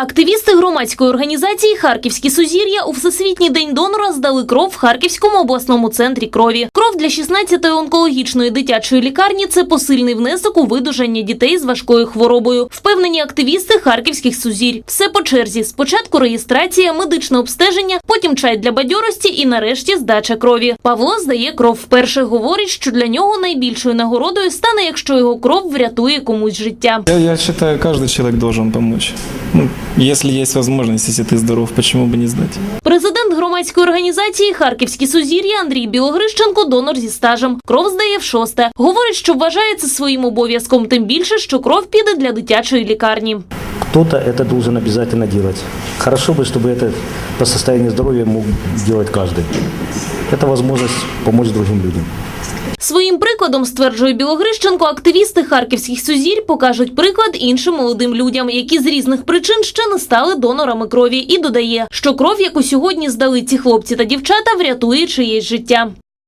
Активісти громадської організації Харківські сузір'я у Всесвітній день донора здали кров в Харківському обласному центрі крові. Кров для 16-ї онкологічної дитячої лікарні це посильний внесок у видужання дітей з важкою хворобою. Впевнені активісти харківських сузір'я. Все по черзі. Спочатку реєстрація, медичне обстеження, потім чай для бадьорості і нарешті здача крові. Павло здає кров вперше. Говорить, що для нього найбільшою нагородою стане, якщо його кров врятує комусь життя. Я, я считаю, каждый человек должен помочь. Ну, если есть возможность, если ты здоров, почему бы не сдать? Президент громадської організації Харківські сузір'я Андрій Білогрищенко донор зі стажем. Кров здає в шосте. Говорить, що вважає це своїм обов'язком, тим більше, що кров піде для дитячої лікарні. Кто-то это должен обязательно делать. Хорошо бы, чтобы это по состоянию здоровья мог делать каждый. Это возможность помочь другим людям. Своїм прикладом, стверджує Білогрищенко, активісти харківських сузірь покажуть приклад іншим молодим людям, які з різних причин ще не стали донорами крові, і додає, що кров, яку сьогодні здали ці хлопці та дівчата, врятує чиєсь життя.